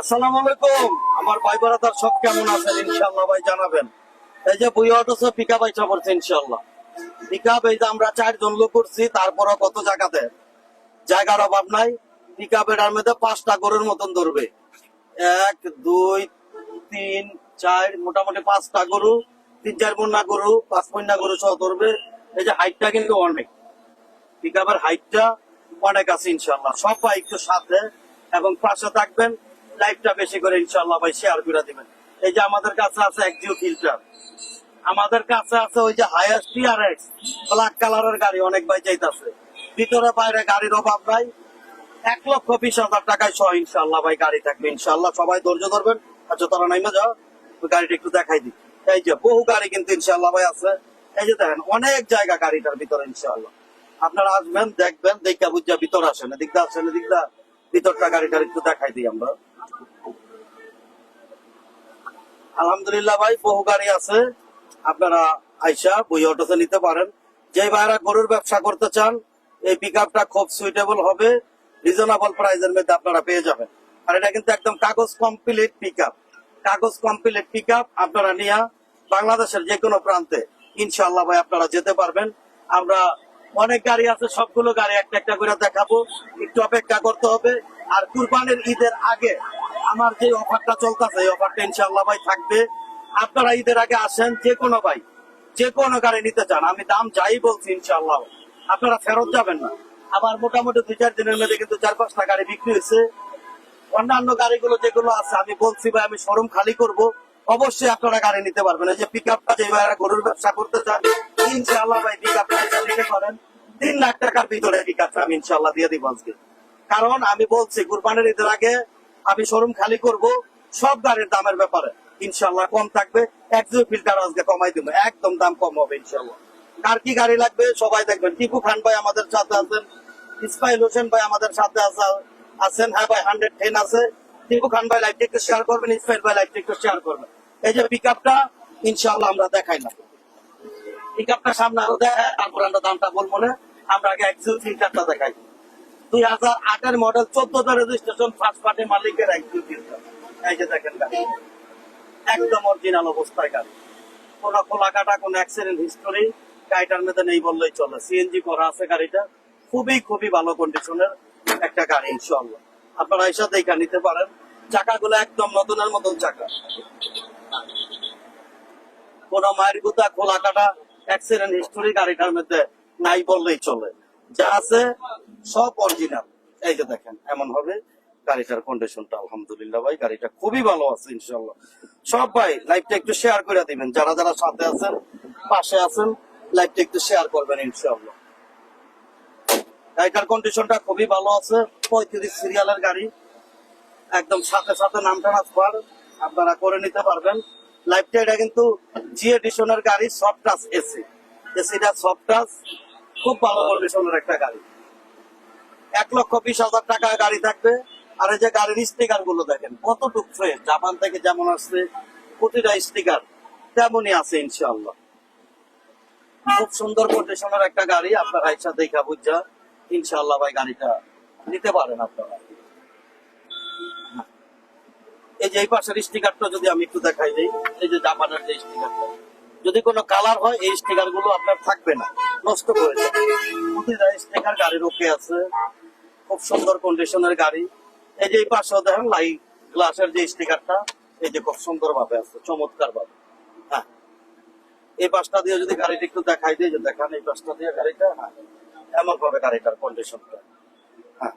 আসসালামু আলাইকুম। আমার ভাই বারাদার সব কেমন আছেন? ইনশাআল্লাহ ভাই জানাবেন। এই যে বুই অটোসে পিক আপ আইসা পড়ছে, ইনশাআল্লাহ। পিক আপ, এই যে আমরা চারজন লোক করছি, তারপরও কত জায়গাতে? জায়গার অভাব নাই। পিক আপের মধ্যে পাঁচটা গরুর মতন ধরবে। এক, দুই, তিন, চার, মোটামুটি পাঁচটা গরু, তিন, চার বন্যা গরু, পাঁচ বন্যা গরু সহ ধরবে। এই যে হাইটটা কিন্তু অনেক। পিক আপের হাইটটা অনেক আছে ইনশাল্লাহ সবাই একটু সাথে এবং পাশে থাকবেন। লাইভটা বেশি করে ইনশাল্লাহ ভাই শেয়ার করে দিবেন। এই যে আমাদের কাছে আছে একজিও ফিল্টার। আমাদের কাছে আছে ওই যে হাইয়েস্ট টিআরএক্স ব্ল্যাক কালারের গাড়ি, অনেক ভাই চাইতেছে। ভিতরে বাইরে গাড়ির অভাব নাই। এক লক্ষ বিশ হাজার টাকায় সহ ইনশাল্লাহ ভাই গাড়ি থাকবে। ইনশাল্লাহ সবাই ধৈর্য ধরবেন। আচ্ছা তারা নাইমা যাও গাড়িটা একটু দেখাই দিই। এই যে বহু গাড়ি কিন্তু ইনশাল্লাহ ভাই আছে। এই যে দেখেন, অনেক জায়গা গাড়িটার ভিতরে ইনশাল্লাহ আপনারা আসবেন, দেখবেন, দেখা বুঝা ভিতর আসেন। এদিকটা আসেন এদিকটা ভিতরটা গাড়িটার একটু দেখাই দিই আমরা। আলহামদুলিল্লাহ ভাই, বহু গাড়ি আছে। আপনারা আইসা বই অটোতে নিতে পারেন। যে ভাইরা গরুর ব্যবসা করতে চান, এই পিক খুব সুইটেবল হবে। রিজনেবল প্রাইসের মধ্যে আপনারা পেয়ে যাবেন। আর এটা কিন্তু একদম কাগজ কমপ্লিট পিক কাগজ কমপ্লিট পিক আপনারা নিয়ে বাংলাদেশের যে কোনো প্রান্তে ইনশাল্লাহ ভাই আপনারা যেতে পারবেন। আমরা অনেক গাড়ি আছে, সবগুলো গাড়ি একটা একটা করে দেখাবো। একটু অপেক্ষা করতে হবে। আর কুরবানির ঈদের আগে আমার যে অফারটা চলতেছে, এই অফারটা ইনশাল্লাহ ভাই থাকবে। আপনারা ঈদের আগে আসেন, যে কোনো ভাই, যে কোনো গাড়ি নিতে চান, আমি দাম যাই বলছি ইনশাল্লাহ আপনারা ফেরত যাবেন না। আমার মোটামুটি দুই চার দিনের মধ্যে কিন্তু চার পাঁচটা গাড়ি বিক্রি হয়েছে। অন্যান্য গাড়িগুলো যেগুলো আছে, আমি বলছি ভাই, আমি শোরুম খালি করব। অবশ্যই আপনারা গাড়ি নিতে পারবেন। এই যে পিক আপটা যে গরুর ব্যবসা করতে চান, ইনশাআল্লাহ ভাই পিক আপটা নিতে পারেন তিন লাখ টাকার ভিতরে পিক আপটা আমি ইনশাআল্লাহ দিয়ে দিব আজকে। কারণ আমি বলছি, কুরবানির ঈদের আগে আমি শোরুম খালি করব সব গাড়ির দামের ব্যাপারে। ইনশাআল্লাহ কম থাকবে একজন ফিল্টার আজকে কমাই দিব, একদম দাম কম হবে ইনশাআল্লাহ। কার কি গাড়ি লাগবে সবাই দেখবেন। টিপু খান ভাই আমাদের সাথে আছেন, ইসমাইল হোসেন ভাই আমাদের সাথে আছে- আছেন হ্যাঁ ভাই হান্ড্রেড টেন আছে। টিপু খান ভাই লাইভটা একটু শেয়ার করবেন, ইসমাইল ভাই লাইভটা একটু শেয়ার করবেন। এই যে পিক আপটা ইনশাআল্লাহ আমরা দেখাই না। পিক আপটা সামনে আরও দেখায় তারপর আমরা দামটা বলব না। আমরা আগে একশো ফিল্টারটা দেখাই। দুই হাজার আটের মডেল চোদ্দটা রেজিস্ট্রেশন ফার্স্ট পার্টি মালিকের একদম অরিজিনাল অবস্থায় গাড়ি। কোনো খোলা কাটা কোনো অ্যাক্সিডেন্ট হিস্টোরি গাড়িটার মধ্যে নেই বললেই চলে। সিএনজি করা আছে গাড়িটা। খুবই খুবই ভালো কন্ডিশনের একটা গাড়ি ইনশাল্লাহ আপনারা এসে দেখা নিতে পারেন। চাকাগুলো একদম নতুনের মতন চাকা। কোন মায়ের গুতা খোলা কাটা অ্যাক্সিডেন্ট হিস্টোরি গাড়িটার মধ্যে নাই বললেই চলে। যা আছে সব অরিজিনাল এই যে দেখেন, এমন হবে, গাড়িটার কন্ডিশনটা আলহামদুলিল্লাহ ভাই, গাড়িটা খুবই ভালো আছে ইনশাল্লাহ সব ভাই লাইভটা একটু শেয়ার করে দিবেন, যারা যারা সাথে আছেন, পাশে আছেন লাইভটা একটু শেয়ার করবেন ইনশাল্লাহ গাড়িটার কন্ডিশনটা খুবই ভালো আছে, পঁয়ত্রিশ সিরিয়ালের গাড়ি। একদম সাথে সাথে নাম ট্রান্সফার আপনারা করে নিতে পারবেন। লাইফটা এটা কিন্তু জি এডিশনের গাড়ি সফট টাচ এসি এসিটা সফট টাচ খুব ভালো কন্ডিশনের একটা গাড়ি। এক লক্ষ বিশ হাজার টাকা গাড়ি থাকবে। আর এই যে গাড়ির স্টিকারগুলো দেখেন, কতটুক ফ্রেশ জাপান থেকে যেমন আসছে, প্রতিটা স্টিকার তেমনই আছে ইনশাআল্লাহ। খুব সুন্দর কন্ডিশনের একটা গাড়ি, আপনার আইসা দেখা বুঝা, ইনশাআল্লাহ ভাই গাড়িটা নিতে পারেন আপনারা। এই যে এই পাশের স্টিকারটা যদি আমি একটু দেখাই দিই, এই যে জাপানের যে স্টিকারটা যদি কোনো কালার হয়, এই স্টিকারগুলো আপনার থাকবে না, নষ্ট করে যাবে। প্রতিটা স্টিকার গাড়ির ওকে আছে। খুব সুন্দর কন্ডিশনের গাড়ি। এই যে পাশেও দেখেন লাইট গ্লাসের যে স্টিকারটা এই যে খুব সুন্দর ভাবে আছে চমৎকার ভাবে হ্যাঁ। এই পাশটা দিয়ে যদি গাড়িটা একটু দেখাই দিই, যে দেখান এই পাশটা দিয়ে গাড়িটা হ্যাঁ এমন ভাবে গাড়িটার কন্ডিশনটা হ্যাঁ।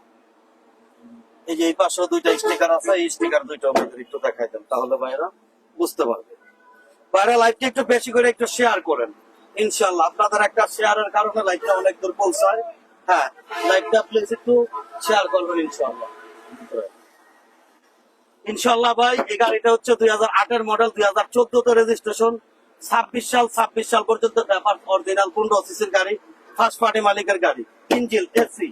এই যে এই পাশেও দুইটা স্টিকার আছে, এই স্টিকার দুইটা একটু দেখাই দেন, তাহলে ভাইরা বুঝতে পারবে। বাইরে লাইভটা একটু বেশি করে একটু শেয়ার করেন। ইনশাল্লাহ আপনাদের একটা শেয়ারের কারণে লাইভটা অনেক দূর পৌঁছায়। হ্যাঁ ইনশাল্লাহ ভাই, এই গাড়িটা হচ্ছে দুই হাজার মডেল দুই হাজার রেজিস্ট্রেশন ছাব্বিশ সাল ছাব্বিশ সাল পর্যন্ত ব্যাপার অরিজিনাল গাড়ি ফার্স্ট পার্টি মালিকের গাড়ি ইঞ্জিল এসি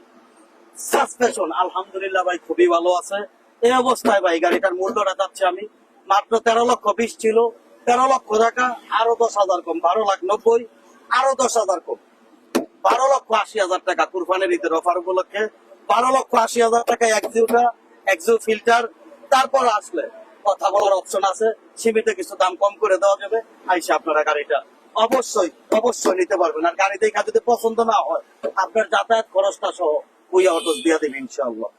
আলহামদুলিল্লাহ ভাই, খুবই ভালো আছে। এই অবস্থায় ভাই, গাড়িটার মূল্যটা যাচ্ছে আমি, মাত্র তেরো লক্ষ বিশ ছিল, তেরো লক্ষ টাকা, আরও দশ হাজার কম, বারো লাখ নব্বই, আরও দশ হাজার কম। বারো লক্ষ আশি হাজার টাকা কুরবানের ঈদের অফার উপলক্ষে বারো লক্ষ আশি হাজার টাকা একজিউটা, একজিউ ফিল্টার। তারপর আসলে কথা বলার অপশন আছে। সীমিত কিছু দাম কম করে দেওয়া যাবে। আইসা আপনারা গাড়িটা অবশ্যই অবশ্যই নিতে পারবেন। আর গাড়ি দেখা যদি পছন্দ না হয়, আপনার যাতায়াত খরচটা সহ ওই অটো দিয়ে দেবে ইনশাআল্লাহ।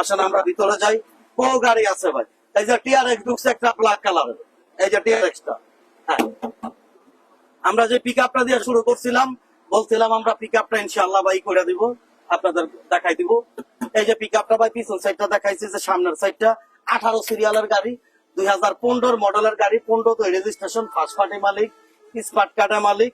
আসেন, আমরা ভিতরে যাই। বহু গাড়ি আছে ভাই। এই যে টিআরএক্স ঢুকছে একটা ব্ল্যাক কালারের এই যে টিআরএক্সটা হ্যাঁ। আমরা যে পিক আপটা দিয়ে শুরু করছিলাম বলছিলাম, আমরা পিক আপটা ইনশাল্লাহ ভাই করে দিব, আপনাদের দেখাই দিব। এই যে পিক আপটা ভাই, পিছন সাইডটা দেখাইছি, যে সামনের সাইডটা আঠারো সিরিয়ালের গাড়ি, দুই হাজার পনেরোর মডেলের গাড়ি, পনেরো তো রেজিস্ট্রেশন ফার্স্ট পার্টি মালিক স্মার্ট কার্ডের মালিক।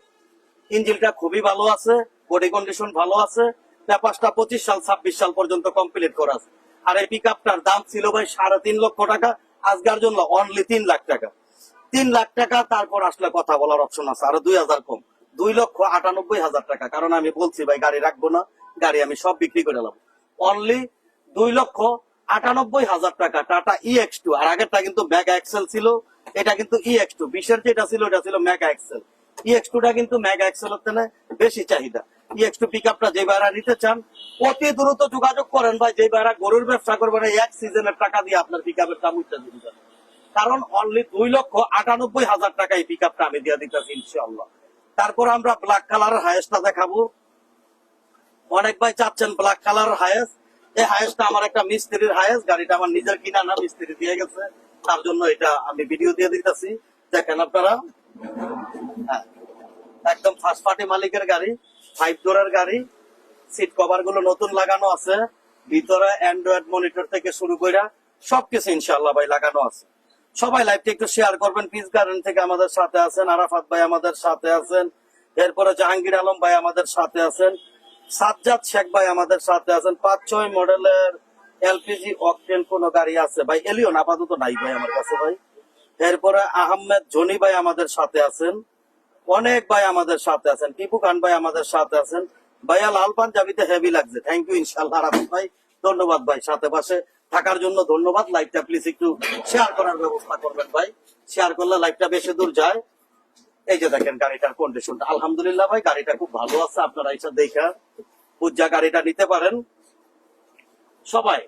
ইঞ্জিনটা খুবই ভালো আছে বডি কন্ডিশন ভালো আছে। পেপারটা পঁচিশ সাল, ছাব্বিশ সাল পর্যন্ত কমপ্লিট করা আছে। আর এই পিক আপটার দাম ছিল ভাই সাড়ে তিন লক্ষ টাকা, আজকার জন্য অনলি তিন লাখ টাকা। তিন লাখ টাকা, তারপর আসলে কথা বলার অপশন আছে, আরও দুই হাজার কম। দুই লক্ষ আটানব্বই হাজার টাকা। কারণ আমি বলছি, ভাই, গাড়ি রাখব না, গাড়ি আমি সব বিক্রি করে নেব অনলি দুই লক্ষ আটানব্বই হাজার টাকা, টাটা ই এক্স টু আর আগেরটা কিন্তু মেগা এক্সেল ছিল, এটা কিন্তু ই এক্স টু বিশের যেটা ছিল এটা ছিল মেগা এক্সেল ই এক্স টুটা কিন্তু মেগা এক্সেল হচ্ছে না বেশি চাহিদা। দিতে কারণ অনলি দুই লক্ষ আটানব্বই হাজার টাকা এই পিক আপটা আমি দিয়ে দিতেছি ইনশাল্লাহ তারপর আমরা ব্ল্যাক কালারের হায়েস্টটা দেখাবো। অনেক ভাই চাচ্ছেন ব্ল্যাক কালার হায়েস্ট এই হায়েস্টটা আমার একটা মিস্ত্রির হায়েস্ট গাড়িটা আমার নিজের কিনা না মিস্ত্রি দিয়ে গেছে। তার জন্য এটা আমি ভিডিও দিয়ে দিতেছি। দেখেন আপনারা। হ্যাঁ, একদম ফার্স্ট পার্টি মালিকের গাড়ি ফাইভ ডোরের গাড়ি। সিট কভারগুলো নতুন লাগানো আছে। ভিতরে অ্যান্ড্রয়েড মনিটর থেকে শুরু করে সবকিছু ইনশাল্লাহ ভাই লাগানো আছে। সবাই লাইভটা একটু শেয়ার করবেন। পিস গার্ডেন থেকে আমাদের সাথে আছেন, আরাফাত ভাই আমাদের সাথে আছেন, এরপরে জাহাঙ্গীর আলম ভাই আমাদের সাথে আছেন, সাজ্জাদ শেখ ভাই আমাদের সাথে আছেন। পাঁচ, ছয় মডেলের এলপিজি অকটেন কোন গাড়ি আছে? ভাই এলিয়ন আপাতত নাই ভাই আমার কাছে ভাই। এরপরে আহমেদ জনি ভাই আমাদের সাথে আছেন, অনেক ভাই আমাদের সাথে আছেন, টিপু খান ভাই আমাদের সাথে আছেন। ভাইয়া, লাল পাঞ্জাবিতে হেভি লাগছে। থ্যাংক ইউ ইনশাল্লাহ রাফিক ভাই। ধন্যবাদ ভাই, সাথে পাশে। থাকার জন্য ধন্যবাদ। লাইভটা প্লিজ একটু শেয়ার করার ব্যবস্থা করবেন ভাই। শেয়ার করলে লাইভটা বেশি দূর যায়। এই যে দেখেন গাড়িটার কন্ডিশনটা আলহামদুলিল্লাহ ভাই, গাড়িটা খুব ভালো আছে। আপনারা এইসব দেখা বুঝা গাড়িটা নিতে পারেন। সবাই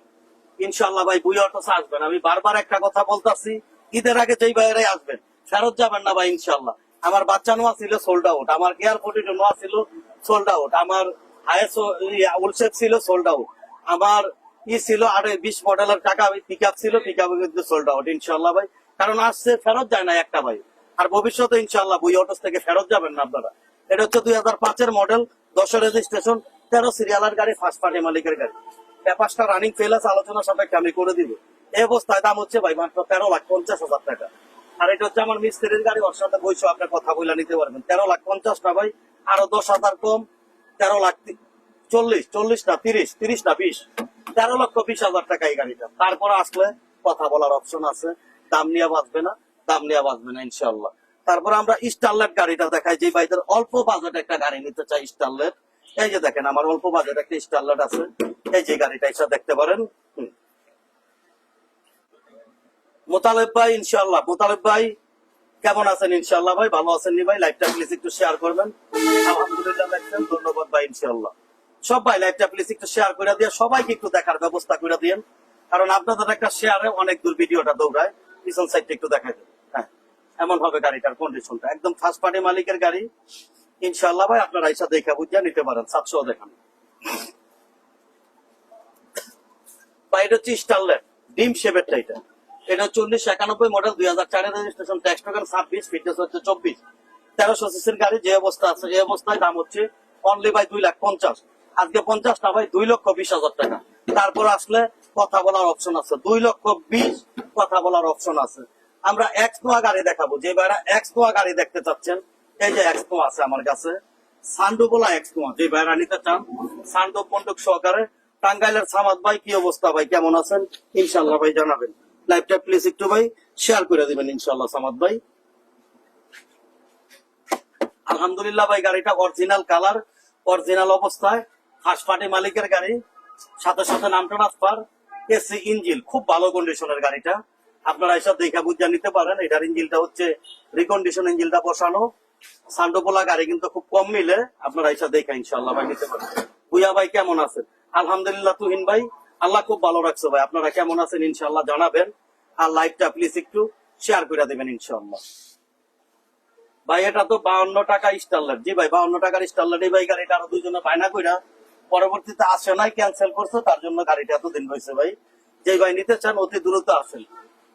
ইনশাল্লাহ ভাই, বুই অটোসে আসবেন। আমি বারবার একটা কথা বলতাছি, ঈদের আগে যেই বাইরে আসবেন, ফেরত যাবেন না ভাই ইনশাল্লাহ আমার বাচ্চা নোয়া ছিল সোল্ড আউট আমার কেয়ার নোয়া ছিল? সোল্ড আউট আমার হায়েস উলসেপ ছিল সোল্ড আউট আমার ই ছিল আর বিশ মডেলের টাকা পিক আপ ছিল পিক আপ সোল্ড আউট ইনশাল্লাহ ভাই। কারণ আসছে, ফেরত যায় না একটা ভাই। আর ভবিষ্যতে ইনশাল্লাহ বুই অটোস থেকে ফেরত যাবেন না আপনারা। এটা হচ্ছে দুই হাজার পাঁচের মডেল দশের রেজিস্ট্রেশন তেরো সিরিয়ালের গাড়ি ফার্স্ট পার্টি মালিকের গাড়ি। পেপারসটা রানিং ফেল আছে, আলোচনা সাপেক্ষে আমি করে দিব। এই অবস্থায় দাম হচ্ছে ভাই মাত্র তেরো লাখ পঞ্চাশ হাজার টাকা। আর এটা হচ্ছে আমার মিস্ত্রির গাড়ি, ওর সাথে বইসো আপনার কথা বলে নিতে পারবেন। তেরো লাখ পঞ্চাশটা ভাই, আরও দশ হাজার কম, তেরো লাখ চল্লিশ চল্লিশ না, তিরিশ তিরিশ না, বিশ। তেরো লক্ষ বিশ হাজার টাকা এই গাড়িটা। তারপর আসলে কথা বলার অপশন আছে। দাম নিয়ে বাঁচবে না, দাম নিয়ে বাঁচবে না ইনশাল্লাহ তারপর আমরা স্টারলেট গাড়িটা দেখাই, যে ভাইদের অল্প বাজেট একটা গাড়ি নিতে চাই স্টারলেট এই যে দেখেন, আমার অল্প বাজেট একটা স্টারলেট আছে। এই যে গাড়িটা এসে দেখতে পারেন। মোতালেব ভাই ইনশাল্লাহ মোতালেব ভাই, কেমন আছেন ইনশাল্লাহ ভাই? ভালো আছেন নি ভাই? লাইভটা প্লিজ একটু শেয়ার করবেন। আলহামদুলিল্লাহ, দেখছেন। ধন্যবাদ ভাই ইনশাল্লাহ সব ভাই লাইভটা প্লিজ একটু শেয়ার করে দিয়ে সবাইকে একটু দেখার ব্যবস্থা করে দিয়েন। কারণ আপনাদের একটা শেয়ারে অনেক দূর ভিডিওটা দৌড়ায়, পিছন সাইডটা একটু দেখাই দেন। হ্যাঁ এমন হবে গাড়িটার কন্ডিশনটা একদম ফার্স্ট পার্টি মালিকের গাড়ি। ইনশাল্লাহ ভাই, আপনারা এসে দেখা বুঝিয়ে নিতে পারেন, সাতশো দেখান। ছাব্বিশ তেরোশো সিসির গাড়ি, যে অবস্থা আছে, এই অবস্থায় দাম হচ্ছে অনলি বাই দুই লাখ পঞ্চাশ। আজকে পঞ্চাশটা, ভাই দুই লক্ষ বিশ হাজার টাকা। তারপর আসলে কথা বলার অপশন আছে। দুই লক্ষ বিশ কথা বলার অপশন আছে। আমরা এক্স নোয়া গাড়ি দেখাবো। যে ভাইরা এক্স নোয়া গাড়ি দেখতে চাচ্ছেন, এই যে এক্স আছে আমার কাছে। সান্ডুবোলা এক্স নোয়া যে ভাইরা নিতে চান, সান্ডু বন্দুক সহকারে। টাঙ্গাইলের সামাদ ভাই, কি অবস্থা ভাই? কেমন আছেন? ইনশাল্লাহ ভাই জানাবেন। লাইভটা প্লিজ একটু ভাই শেয়ার করে দিবেন ইনশাল্লাহ সামাদ ভাই। আলহামদুলিল্লাহ ভাই, গাড়িটা অরিজিনাল কালার অরিজিনাল অবস্থায়। ফার্স্ট মালিকের গাড়ি, সাথে সাথে নাম ট্রান্সফার এসি ইঞ্জিল খুব ভালো কন্ডিশনের গাড়িটা। আপনারা এসব দেখা বুঝা নিতে পারেন, এটার ইঞ্জিলটা হচ্ছে রিকন্ডিশন ইঞ্জিলটা বসানো। সান্ডোপোলা গাড়ি কিন্তু খুব কম মিলে, আপনারা এসব দেখা ইনশাল্লাহ ভাই নিতে পারেন। ভুইয়া ভাই কেমন আছেন? আলহামদুলিল্লাহ তুহিন ভাই, আল্লাহ খুব ভালো রাখছো ভাই। আপনারা কেমন আছেন ইনশাল্লাহ জানাবেন। আর লাইভটা প্লিজ একটু শেয়ার করে দেবেন ইনশাল্লাহ ভাই, এটা তো বাউন্ন টাকা স্টারলাইট জি ভাই বাউন্ন টাকার স্টারলাইট এই ভাই গাড়িটা আরও দুজনে বায়না কইরা পরবর্তীতে আসে নাই ক্যান্সেল করছে, তার জন্য গাড়িটা এতদিন হয়েছে ভাই। যে ভাই নিতে চান, অতি দ্রুত আসেন।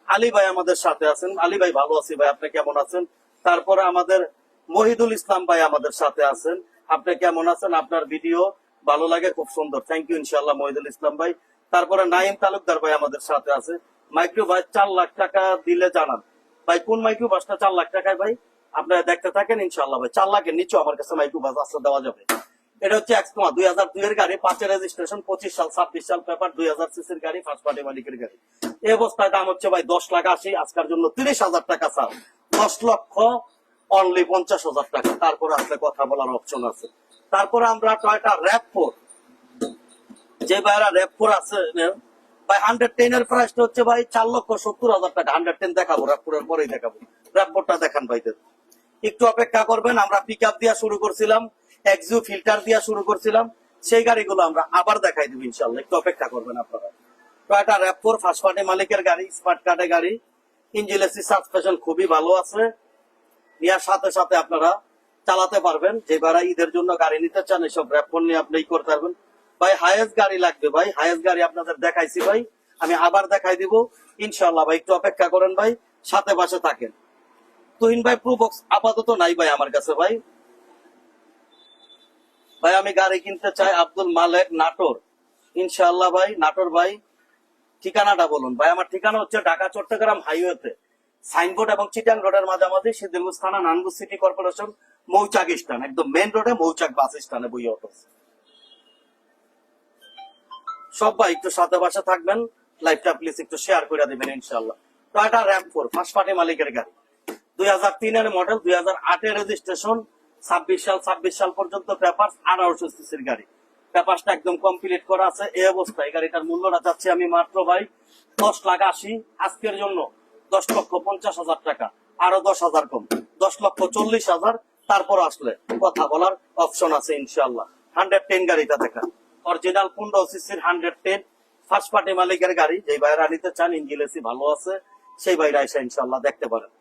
আলী ভাই আমাদের সাথে আছেন। আলী ভাই, ভালো আছি ভাই, আপনি কেমন আছেন? তারপরে আমাদের মহিদুল ইসলাম ভাই আমাদের সাথে আছেন। আপনি কেমন আছেন? আপনার ভিডিও ভালো লাগে, খুব সুন্দর। থ্যাংক ইউ ইনশাল্লাহ মহিদুল ইসলাম ভাই। তারপরে নাইম তালুকদার ভাই আমাদের সাথে আছে। মাইক্রো ভাই, চার লাখ টাকা দিলে জানান। ভাই, কোন মাইক্রো বাসটা চার লাখ টাকায় ভাই? আপনারা দেখতে থাকেন ইনশাল্লাহ ভাই। চার লাখের নিচেও আমার কাছে মাইক্রো বাস আসতে দেওয়া যাবে। এটা হচ্ছে এক্সমা দুই হাজার দুই এর গাড়ি, পাঁচের রেজিস্ট্রেশন পঁচিশ সাল, ছাব্বিশ সাল পেপার দুই হাজার সিসির গাড়ি ফার্স্ট পার্টি মালিকের গাড়ি। এই অবস্থায় দাম হচ্ছে ভাই দশ লাখ আশি, আজকের জন্য তিরিশ হাজার টাকা স্যার দশ লক্ষ অনলি পঞ্চাশ হাজার টাকা। তারপরে আসলে কথা বলার অপশন আছে। তারপরে আমরা টয়টা র্যাপ ফোর যে ভাইরা র্যাপ ফোর আছে ভাই হান্ড্রেড টেন এর প্রাইসটা হচ্ছে ভাই চার লক্ষ সত্তর হাজার টাকা। হান্ড্রেড টেন দেখাবো র্যাপ এর পরেই দেখাবো। র্যাপ ফোরটা দেখান ভাইদের। একটু অপেক্ষা করবেন, আমরা পিক আপ দিয়া শুরু করছিলাম। এক্সিউ ফিল্টার দিয়া শুরু করছিলাম, সেই গাড়িগুলো আমরা আবার দেখাই দিব ইনশাল্লাহ একটু অপেক্ষা করবেন আপনারা। টয়টা র্যাপোর ফার্স্ট মালিকের গাড়ি স্মার্ট কার্ডের গাড়ি। ইঞ্জিলেসি সাসপেনশন খুবই ভালো আছে। নেওয়ার সাথে সাথে আপনারা চালাতে পারবেন। যে ভাড়া ঈদের জন্য গাড়ি নিতে চান, এসব র্যাপোর নিয়ে আপনি করতে পারবেন। ভাই হায়েস্ট গাড়ি লাগবে ভাই। হায়েস্ট গাড়ি আপনাদের দেখাইছি ভাই। আমি আবার দেখাই দিব। ইনশাল্লাহ ভাই, একটু অপেক্ষা করেন ভাই। সাথে পাশে থাকেন। তুহিন ভাই প্রো বক্স আপাতত নাই ভাই আমার কাছে ভাই। ভাই, আমি গাড়ি কিনতে চাই আব্দুল মালেক নাটোর। ইনশাআল্লাহ ভাই, নাটোর ভাই, ঠিকানাটা বলুন। ভাই, আমার ঠিকানা হচ্ছে ঢাকা, চট্টগ্রাম হাইওয়েতে। সাইনবোর্ড এবং চিটাং রোডের মাঝামাঝি সিদ্দিরগঞ্জ থানা নানগুজ সিটি কর্পোরেশন, মৌচাক স্থান, একদম মেন রোডে মৌচাক বাস স্থানে বই অটো সব ভাই, একটু সাথে বাসা থাকবেন। লাইভটা প্লিজ একটু শেয়ার করে দেবেন, ইনশাআল্লাহ। Toyota RAV four first party মালিকের গাড়ি। দুই হাজার তিনের মডেল দুই হাজার আটের রেজিস্ট্রেশন ছাব্বিশ সাল ছাব্বিশ সাল পর্যন্ত সিসির গাড়ি। একদম কমপ্লিট করা আছে, এই অবস্থায়। গাড়িটার মূল্যটা চাচ্ছি আমি মাত্র ভাই দশ লাখ আশি। আজকের জন্য দশ লক্ষ পঞ্চাশ হাজার টাকা, আরও দশ হাজার কম। দশ লক্ষ চল্লিশ হাজার, তারপর আসলে কথা বলার অপশন আছে ইনশাল্লাহ হান্ড্রেড টেন গাড়িটা দেখা। অরিজিনাল পনেরো সিসির হান্ড্রেড টেন ফার্স্ট পার্টি মালিকের গাড়ি। যেই বাইরা নিতে চান ইঞ্জিন এসি ভালো আছে, সেই বাইরা এসে ইনশাল্লাহ দেখতে পারেন।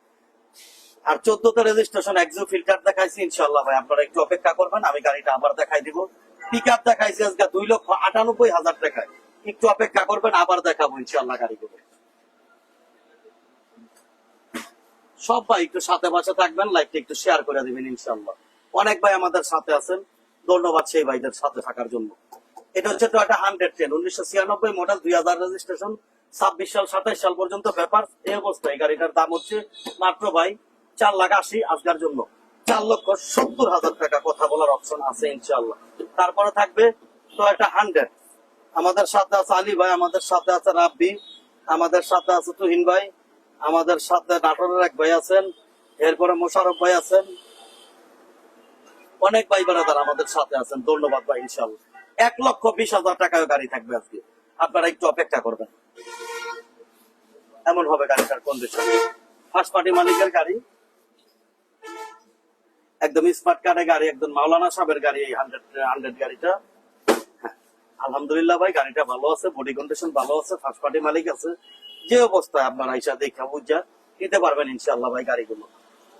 আর চোদ্দতে রেজিস্ট্রেশন এক্সিউ ফিল্টার দেখাইছি ইনশাল্লাহ ভাই। আপনারা একটু অপেক্ষা করবেন, আমি গাড়িটা আবার দেখাই দিব। পিক আপ দেখাইছি আজকে দুই লক্ষ আটানব্বই হাজার টাকায়। একটু অপেক্ষা করবেন, আবার দেখাবো ইনশাল্লাহ গাড়িগুলো। সব ভাই একটু সাথে বাসা থাকবেন, লাইভটা একটু শেয়ার করে দিবেন ইনশাল্লাহ অনেক ভাই আমাদের সাথে আছেন, ধন্যবাদ সেই ভাইদের সাথে থাকার জন্য। এটা হচ্ছে টয়টা হান্ড্রেড টেন উনিশশো ছিয়ানব্বই মডেল দুই হাজার রেজিস্ট্রেশন ছাব্বিশ সাল, সাতাইশ সাল পর্যন্ত পেপার এই অবস্থায় গাড়িটার দাম হচ্ছে মাত্র ভাই চার লাখ আশি আজকের জন্য। চার লক্ষ সত্তর হাজার টাকা কথা বলার অপশন আছে ইনশাল্লাহ তারপরে থাকবে টয়টা হান্ড্রেড আমাদের সাথে আছে আলী ভাই, আমাদের সাথে আছে রাব্বি, আমাদের সাথে আছে তুহিন ভাই, আমাদের সাথে নাটোরের এক ভাই আছেন, এরপরে মোশারফ ভাই আছেন। অনেক ভাই বেড়াদার আমাদের সাথে আছেন, ধন্যবাদ ভাই ইনশাল্লাহ এক লক্ষ বিশ হাজার টাকায় গাড়ি থাকবে আজকে। আপনারা একটু অপেক্ষা করবেন। এমন হবে গাড়িটার কন্ডিশন ফার্স্ট পার্টি মালিকের গাড়ি। একদম স্মার্ট কার্ডের গাড়ি একদম মাওলানা সাহেবের গাড়ি এই হান্ড্রেড হান্ড্রেড গাড়িটা। হ্যাঁ, আলহামদুলিল্লাহ ভাই গাড়িটা ভালো আছে বডি কন্ডিশন ভালো আছে ফার্স্ট পার্টি মালিক আছে। যে অবস্থায় আপনারা আইসা দেখা বুঝা নিতে পারবেন ইনশাল্লাহ ভাই গাড়িগুলো।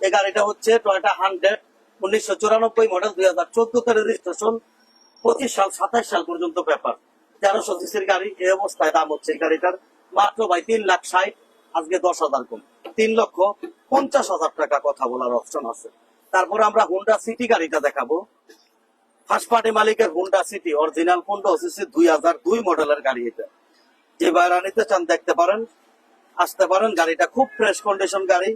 এই গাড়িটা হচ্ছে টয়টা হান্ড্রেড উনিশশো চুরানব্বই মডেল দুই হাজার চোদ্দতে রেজিস্ট্রেশন পঁচিশ সাল সাতাশ সাল পর্যন্ত পেপার তেরোশো সিসির গাড়ি এই অবস্থায় দাম হচ্ছে এই গাড়িটার। মাত্র ভাই তিন লাখ ষাট আজকে দশ হাজার কম। তিন লক্ষ পঞ্চাশ হাজার টাকা কথা বলার অপশন আছে। তারপর আমরা হুন্ডা সিটি গাড়িটা দেখাবো। ফার্স্ট পার্টি মালিকের হুন্ডা সিটি অরিজিনাল পনেরো সিসি দুই হাজার দুই মডেলের গাড়ি এটা। যে নিতে চান দেখতে পারেন, আসতে পারেন। গাড়িটা খুব ফ্রেশ কন্ডিশন গাড়ি।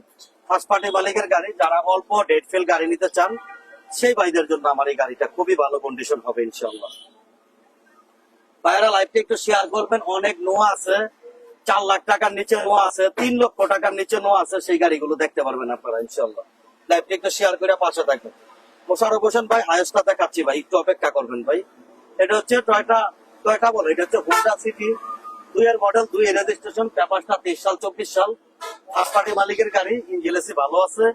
ফার্স্ট পার্টি মালিকের গাড়ি, যারা অল্প ডেট ফেল গাড়ি নিতে চান, সেই ভাইদের জন্য আমার এই গাড়িটা খুবই ভালো কন্ডিশন হবে ইনশাল্লাহ ভাইরা লাইভটা একটু শেয়ার করবেন। অনেক নোয়া আছে। চার লাখ টাকার নিচে নোয়া আছে, তিন লক্ষ টাকার নিচে নোয়া আছে। সেই গাড়িগুলো দেখতে পারবেন আপনারা ইনশাল্লাহ লাইভটা একটু শেয়ার করে পাশে থাকবেন। মোশারফ হোসেন ভাই হায়েস্টটা দেখাচ্ছি ভাই, একটু অপেক্ষা করবেন ভাই। এটা হচ্ছে টয়টা টয়টা বলে, এটা হচ্ছে হোন্ডা সিটি দুই এর মডেল দুই রেজিস্ট্রেশন পেপারটা তেইশ সাল, চব্বিশ সাল। ফার্স্ট পার্টি মালিকের গাড়ি ইঞ্জিলেসি ভালো আছে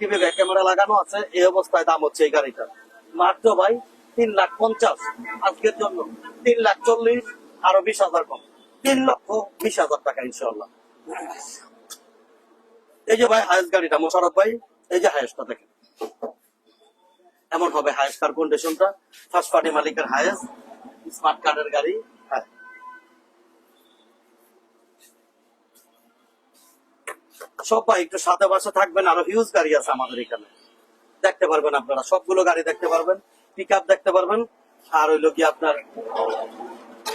টিভি ব্যাক ক্যামেরা লাগানো আছে, এই অবস্থায় দাম হচ্ছে এই গাড়িটা। মাত্র ভাই তিন লাখ পঞ্চাশ। আজকের জন্য তিন লাখ চল্লিশ, আরও বিশ হাজার কম। তিন লক্ষ বিশ হাজার টাকা ইনশাল্লাহ এই যে ভাই হায়েস্ট গাড়িটা মোশারফ ভাই। এই যে হায়েস্টটা দেখেন। এমন হবে হায়েস্ট কার কন্ডিশনটা ফার্স্ট পার্টি মালিকের হায়েস্ট স্মার্ট কার্ডের গাড়ি। হ্যাঁ। সব একটু সাথে বাসে থাকবেন, আরও হিউজ গাড়ি আছে আমাদের এখানে। দেখতে পারবেন আপনারা, সবগুলো গাড়ি দেখতে পারবেন পিক দেখতে পারবেন, আর হইল কি আপনার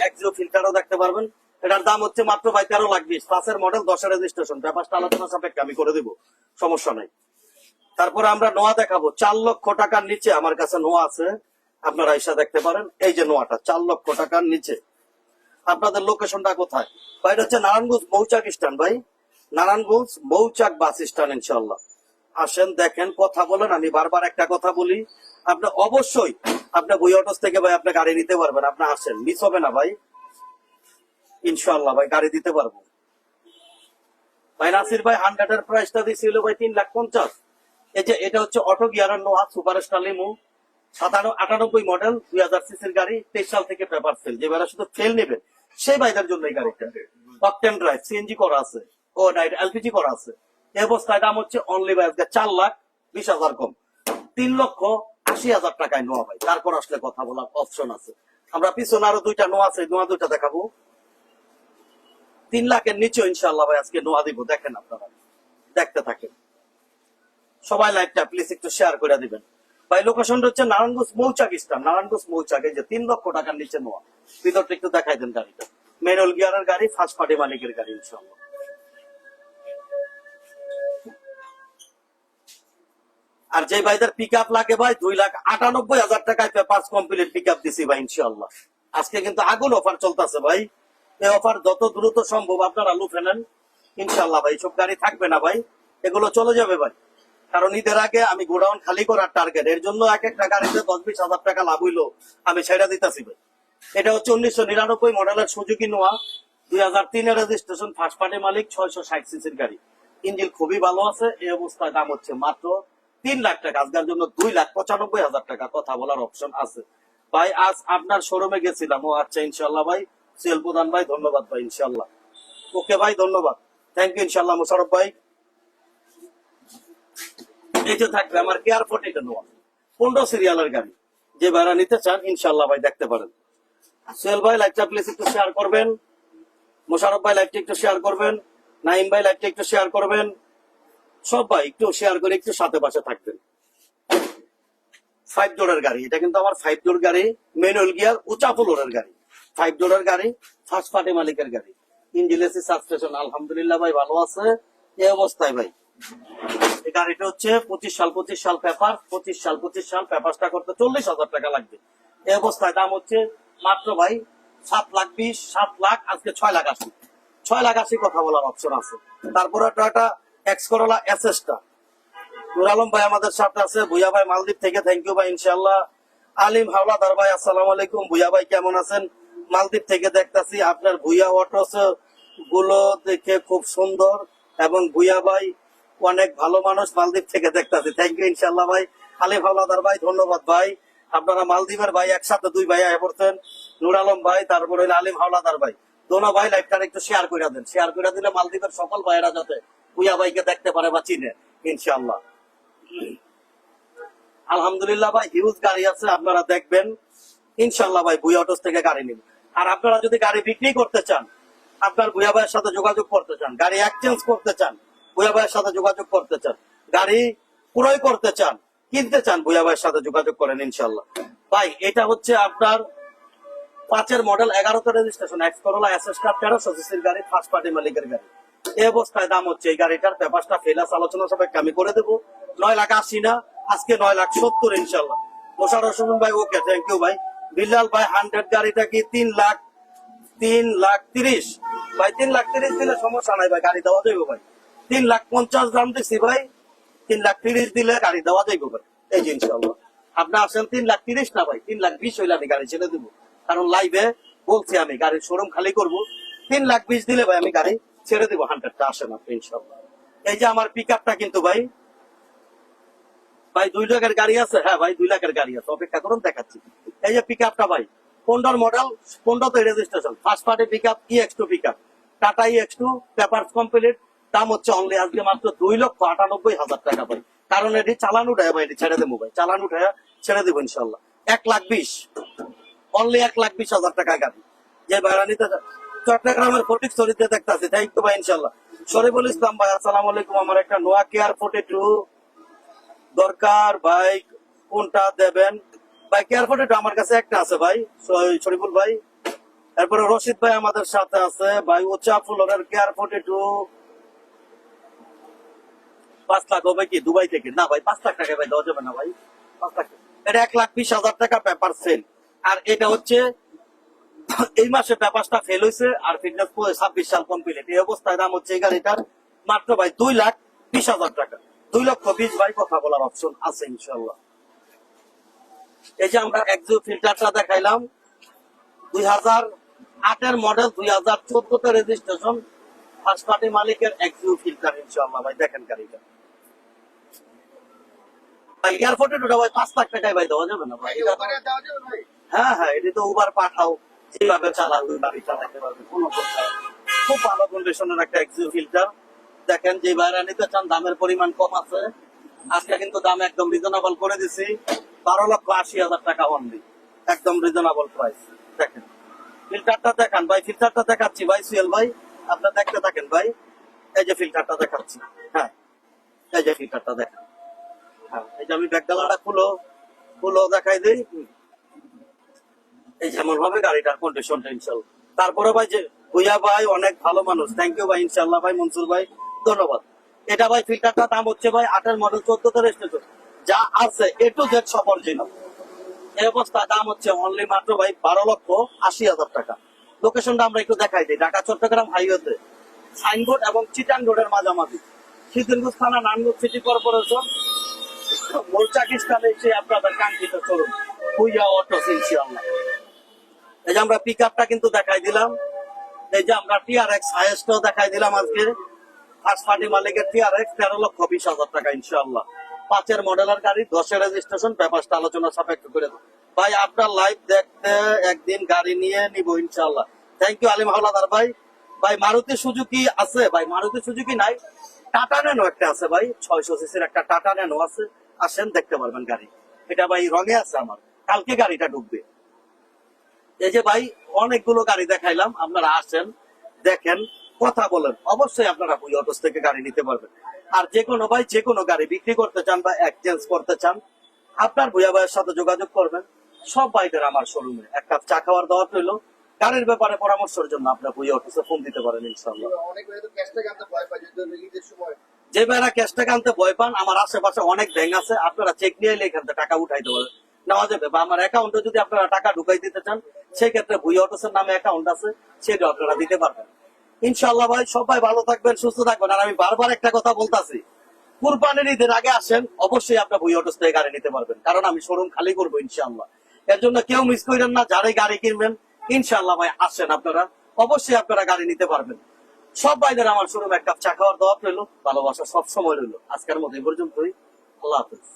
একজিও ফিল্টারও দেখতে পারবেন। এটার দাম হচ্ছে মাত্র ভাই তেরো লাখ বিশ। পাঁচের মডেল দশের রেজিস্ট্রেশন ব্যাপারটা আলোচনা সাপেক্ষে আমি করে দিব। সমস্যা নাই। তারপরে আমরা নোয়া দেখাবো। চার লক্ষ টাকার নিচে আমার কাছে নোয়া আছে। আপনারা এসে দেখতে পারেন। এই যে নোয়াটা, চার লক্ষ টাকার নিচে। আপনাদের লোকেশনটা কোথায়? ভাই, এটা হচ্ছে নারায়ণগঞ্জ মৌচাক স্ট্যান্ড, ভাই। নারায়ণগঞ্জ মৌচাক বাস স্ট্যান্ড ইনশাল্লাহ আসেন, দেখেন, কথা বলেন। আমি বারবার একটা কথা বলি। আপনি অবশ্যই, আপনি বই অটোস থেকে ভাই, আপনি গাড়ি নিতে পারবেন। আপনি আসেন, মিস হবে না ভাই। ইনশাল্লাহ ভাই, গাড়ি দিতে পারব। ভাই, নাসির ভাই হান্ড্রেড এর প্রাইসটা দিয়েছিল ভাই তিন লাখ পঞ্চাশ। এই যে, এটা হচ্ছে auto gear Noah super star লিমু সাতান্ন আটানব্বই মডেল দুই হাজার সিসির গাড়ি, তেইশ সাল থেকে পেপার ফেল যে বেলা শুধু ফেল নেবে, সেই ভাইদের জন্য এই গাড়িটা। অকটেন ড্রাইভ সিএনজি করা আছে। ও ডাইট এলপিজি করা আছে। এই অবস্থায় দাম হচ্ছে অনলি আজকে চার লাখ বিশ হাজার কম। তিন লক্ষ আশি হাজার টাকায় নোয়া ভাই। তারপর আসলে কথা বলার অপশন আছে। আমরা পিছনে আরও দুইটা নোয়া আছে নোয়া দুইটা দেখাবো। তিন লাখের নিচে ইনশাল্লাহ ভাই আজকে নোয়া দিব। দেখেন আপনারা। দেখতে থাকেন। সবাই লাইভটা প্লিজ একটু শেয়ার করে দিবেন। ভাই লোকেশনটা হচ্ছে নারায়ণগঞ্জ মৌচাক স্টান নারায়ণগঞ্জ মৌচাক যে তিন লক্ষ টাকার নিচে নোয়া। ভিতরটা একটু দেখাই দেন গাড়িটা। মেরল গিয়ারের গাড়ি ফার্স্ট পার্টি মালিকের গাড়ি ইনশাল্লাহ আর যে ভাইদের পিক আপ লাগে ভাই, দুই লাখ আটানব্বই হাজার টাকায় পেপার কমপ্লিট পিক আপ দিছি ভাই ইনশাল্লাহ আজকে কিন্তু আগুন অফার চলতেছে ভাই। এই অফার যত দ্রুত সম্ভব আপনারা লুফে নেন। ইনশাল্লাহ ভাই সব গাড়ি থাকবে না ভাই। এগুলো চলে যাবে ভাই। কারণ ঈদের আগে আমি গোডাউন খালি করার টার্গেট এর জন্য এক একটা গাড়িতে দশ বিশ হাজার টাকা লাভ হইল, আমি সেটা দিতেছি। এটা হচ্ছে উনিশশো নিরানব্বই মডেলের সুজুকি নোয়া, দুই হাজার তিনের রেজিস্ট্রেশন ফার্স্ট পার্টি মালিক, ছয়শো ষাট সিসির গাড়ি। ইঞ্জিন খুবই ভালো আছে, এই অবস্থায় দাম হচ্ছে মাত্র তিন লাখ টাকা, আজকের জন্য দুই লাখ পঁচানব্বই হাজার টাকা, কথা বলার অপশন আছে। ভাই, আজ আপনার শোরুমে গেছিলাম, ও আচ্ছা ইনশাল্লাহ ভাই, সেল প্রধান ভাই, ধন্যবাদ ভাই ইনশাল্লাহ ওকে ভাই, ধন্যবাদ। থ্যাংক ইউ ইনশাল্লাহ মোশারফ ভাই। এই যে থাকবে আমার কেয়ার ফোর্টিটা নোয়া পনেরো সিরিয়ালের গাড়ি। যে ভাড়া নিতে চান ইনশাল্লাহ ভাই, দেখতে পারেন। সোহেল ভাই লাইভটা প্লিজ একটু শেয়ার করবেন। মোশারফ ভাই লাইভটা একটু শেয়ার করবেন। নাইম ভাই লাইভটা একটু শেয়ার করবেন। সব ভাই, একটু শেয়ার করে একটু সাথে পাশে থাকবেন। ফাইভ ডোরের গাড়ি। এটা কিন্তু আমার ফাইভ ডোর গাড়ি ম্যানুয়াল গিয়ার উঁচা ফ্লোরের গাড়ি। ফাইভ ডোরের গাড়ি ফার্স্ট পার্টি মালিকের গাড়ি। ইঞ্জিন এসি সাবস্টেশন আলহামদুলিল্লাহ ভাই, ভালো আছে। এই অবস্থায় ভাই। এই গাড়িটা হচ্ছে পঁচিশ সাল পঁচিশ সাল পেপার, পঁচিশ সাল পঁচিশ সাল পেপারটা করতে চল্লিশ হাজার টাকা লাগবে। এই অবস্থায় দাম হচ্ছে মাত্র ভাই সাত লাখ বিশ, সাত লাখ, আজকে ছয় লাখ আশি। ছয় লাখ আশি কথা বলার অপশন আছে। তারপরে টয়টা এক্স করোলা এসএসটা নুর আলম ভাই আমাদের সাথে আছে। ভুইয়া ভাই মালদ্বীপ থেকে। থ্যাংক ইউ ভাই ইনশাল্লাহ আলিম হাওলাদার ভাই, আসসালামু আলাইকুম। ভুইয়া ভাই কেমন আছেন? মালদ্বীপ থেকে দেখতাছি আপনার ভুইয়া অটোসগুলো দেখে খুব সুন্দর এবং ভুইয়া ভাই অনেক ভালো মানুষ মালদ্বীপ থেকে দেখতাছি। থ্যাংক ইউ ইনশাল্লাহ ভাই। আলিম হাওলাদার ভাই, ধন্যবাদ ভাই। আপনারা মালদ্বীপের ভাই একসাথে দুই ভাই আয় পড়ছেন। নুর আলম ভাই, তারপরে হইল আলিম হাওলাদার ভাই। দোনো ভাই লাইভটা একটু শেয়ার করে দেন। শেয়ার করে দিলে মালদ্বীপের সকল ভাইয়েরা যাতে ভুইয়া ভাইকে দেখতে পারে বা চিনে ইনশাল্লাহ আলহামদুলিল্লাহ ভাই হিউজ গাড়ি আছে, আপনারা দেখবেন। ইনশাল্লাহ ভাই, ভুইয়া অটোস থেকে গাড়ি নিন আর আপনারা যদি গাড়ি বিক্রি করতে চান, আপনার ভুইয়া ভাইয়ের সাথে যোগাযোগ করতে চান, গাড়ি এক্সচেঞ্জ করতে চান ভুইয়া ভাইয়ের সাথে যোগাযোগ করতে চান, গাড়ি ক্রয় করতে চান, কিনতে চান ভাইয়ের সাথে যোগাযোগ করেন ইনশাল্লাহ ভাই, এটা হচ্ছে আপনার পাঁচের মডেল, এগারোতে রেজিস্ট্রেশন এক্স করোলা এসএসটা তেরোশো সিসির গাড়ি ফার্স্ট পার্টি মালিকের গাড়ি। এই অবস্থায় দাম হচ্ছে এই গাড়িটার পেপারটা ফেলাস আলোচনা সাপেক্ষে আমি করে দেবো। নয় লাখ আশি না, আজকে নয় লাখ সত্তর ইনশাল্লাহ মোশার সুমন ভাই, ওকে থ্যাংক ইউ ভাই। বিল্লাল ভাই হান্ড্রেড গাড়িটা কি তিন লাখ তিন লাখ তিরিশ? ভাই, তিন লাখ তিরিশ দিলে সমস্যা নাই ভাই, গাড়ি দেওয়া যাইব ভাই। তিন লাখ পঞ্চাশ গ্রাম দিচ্ছি ভাই। তিন লাখ তিরিশ দিলে গাড়ি দেওয়া যাইব ভাই, এই ইনশাল্লাহ আপনি আসেন তিন লাখ তিরিশ না ভাই, তিন লাখ বিশ হইলে আমি গাড়ি ছেড়ে দেবো। কারণ লাইভে বলছি আমি, গাড়ির শোরুম খালি করব। তিন লাখ বিশ দিলে ভাই আমি গাড়ি ছেড়ে দেবো হান্ড্রেডটা আসেন আপনি ইনশাল্লাহ এই যে আমার পিক কিন্তু ভাই ভাই দুই লাখের গাড়ি আছে হ্যাঁ ভাই, দুই লাখের গাড়ি আছে, অপেক্ষা করুন, দেখাচ্ছি। এই যে পিক ভাই পনেরোর মডেল পনেরোতে registration first party pick up E X two pick up টাটাই এক্স টু পেপার কমপ্লিট দাম হচ্ছে অনলি আজকে মাত্র দুই লক্ষ আটানব্বই হাজার টাকা ভাই। কারণ এটি চালান উঠায় ভাই, এটি ছেড়ে দেবো ভাই। চালান উঠায় ছেড়ে দেবো ইনশাল্লাহ এক লাখ বিশ। অনলি এক লাখ বিশ হাজার টাকা গাড়ি। যে ভাড়া নিতে চট্টগ্রামের ফটিক শরীরতে দেখতেছি থ্যাংক ইউ ভাই ইনশাল্লাহ শরীফুল ইসলাম ভাই, আসসালাম আলাইকুম। আমার একটা নোয়া কেয়ার ফোর্টি টু দরকার ভাই, কোনটা দেবেন? ভাই কেয়ার ফোর্টি টু আমার কাছে একটা আছে ভাই শরীফুল ভাই। তারপরে রশিদ ভাই আমাদের সাথে আছে। ভাই উচ্চা ফুলরের কেয়ার ফোর্টি টু পাঁচ লাখ হবে কি দুবাই থেকে? না ভাই, পাঁচ লাখ টাকা ভাই, দেওয়া যাবে না ভাই। পাঁচ লাখ। এটা এক লাখ বিশ হাজার টাকা পেপার সেল আর এটা হচ্ছে, এই মাসে পেপারটা ফেল হয়েছে, আর ফিটনেস ছাব্বিশ সাল কমপ্লিট এই অবস্থায় দাম হচ্ছে এই গাড়িটার মাত্র ভাই দুই লাখ বিশ হাজার টাকা। দুই লক্ষ বিশ ভাই কথা বলার অপশন আছে ইনশাল্লাহ এই যে আমরা একজু ফিল্টারটা দেখাইলাম। দুই হাজার আটের মডেল দুই হাজার চোদ্দতে রেজিস্ট্রেশন ফার্স্ট পার্টি মালিকের একজু ফিল্টার ইনশাল্লাহ ভাই, দেখেন গাড়িটা। ভাই এয়ারপোর্টে ঢোকা ভাই পাঁচ লাখ টাকায় ভাই দেওয়া যাবে না ভাই। হ্যাঁ হ্যাঁ এটি তো উবার পাঠাও। যেভাবে চালাবে গাড়ি চালাতে পারবে কোনো খুব ভালো কন্ডিশনের একটা এক্সিউ ফিল্টার দেখেন যে বাইরে নিতে চান দামের পরিমাণ কম আছে। আজকে কিন্তু দাম একদম রিজনেবল করে দিছি। বারো লক্ষ আশি হাজার টাকা অনলি একদম রিজনেবল প্রাইস দেখেন। ফিল্টারটা দেখান ভাই ফিল্টারটা দেখাচ্ছি ভাই সুয়েল ভাই। আপনার দেখতে থাকেন ভাই। এই যে ফিল্টারটা দেখাচ্ছি। হ্যাঁ এই যে ফিল্টারটা দেখান। এই যে আমি খুলো খুলো, দেখাই দিই। এই যেমন ভাবে গাড়িটার তারপরে ভাই যে, ভুইয়া ভাই, অনেক ভালো মানুষ। থ্যাংক ইউ ভাই, ইনশাল্লাহ ভাই, মনসুর ভাই, ধন্যবাদ। এটা ভাই ফিল্টারটা দাম হচ্ছে ভাই আটের মডেল চোদ্দতে রেজিস্ট্রেশন যা আছে এ টু জেড অরিজিনাল এই অবস্থা দাম হচ্ছে অনলি মাত্র ভাই বারো লক্ষ আশি হাজার টাকা। লোকেশনটা আমরা একটু দেখাই দিই। ঢাকা, চট্টগ্রাম হাইওয়েতে সাইনবোর্ড এবং চিটান রোডের মাঝামাঝি। শীতলগুজ থানা, নানগঞ্জ সিটি কর্পোরেশন পাঁচের মডেলের গাড়ি, দশের রেজিস্ট্রেশন পেপারটা আলোচনা সাপেক্ষ করে ভাই, আপনার লাইভ দেখতে একদিন গাড়ি নিয়ে নিব ইনশাল্লাহ থ্যাংক ইউ আলিম হাওলাদার ভাই। ভাই, মারুতি সুজুকি আছে। ভাই, মারুতি সুজুকি নাই। টাটা ন্যানো একটা আছে ভাই। ছয়শো সিসির একটা টাটা ন্যানো আছে। আসেন, দেখতে পারবেন গাড়ি। এটা ভাই রঙে আছে আমার। কালকে গাড়িটা ঢুকবে। এই যে ভাই, অনেকগুলো গাড়ি দেখাইলাম, আপনারা আসেন, দেখেন, কথা বলেন। অবশ্যই আপনারা বুই অটোস থেকে গাড়ি নিতে পারবেন। আর যে কোনো ভাই, যে কোনো গাড়ি বিক্রি করতে চান বা এক্সচেঞ্জ করতে চান, আপনার ভুয়া ভাইয়ের সাথে যোগাযোগ করবেন। সব ভাইদের আমার শোরুমে। এক কাপ চা খাওয়ার দেওয়া রইল। গাড়ির ব্যাপারে পরামর্শের জন্য আপনার বুই অটোসে ফোন দিতে পারেন ইনশাল্লাহ অনেক যে ভাইরা ক্যাশ টাকা আনতে ভয় পান, আমার আশেপাশে অনেক ব্যাংক আছে, আপনারা চেক নিয়ে এলে এখান থেকে টাকা উঠাইতে পারবেন। নেওয়া যাবে। বা আমার অ্যাকাউন্টে যদি আপনারা টাকা ঢুকাই দিতে চান সেই ক্ষেত্রে ভুই অটোসের নামে অ্যাকাউন্ট আছে সেটা আপনারা দিতে পারবেন। ইনশাল্লাহ ভাই, সবাই ভালো থাকবেন, সুস্থ থাকবেন। আর আমি বারবার একটা কথা বলতাছি, কুরবানির ঈদের আগে আসেন, অবশ্যই আপনার ভুই অটোস থেকে গাড়ি নিতে পারবেন। কারণ আমি শোরুম খালি করব ইনশাল্লাহ এর জন্য কেউ মিস করেন না, যারাই গাড়ি কিনবেন ইনশাল্লাহ ভাই, আসেন আপনারা। অবশ্যই আপনারা গাড়ি নিতে পারবেন। সব ভাইদের আমার শোরুম এক কাপ চা খাওয়ার দাওয়াত রইল, ভালোবাসা সব সময় রইল। আজকের মতো এই পর্যন্তই, আল্লাহ হাফিজ।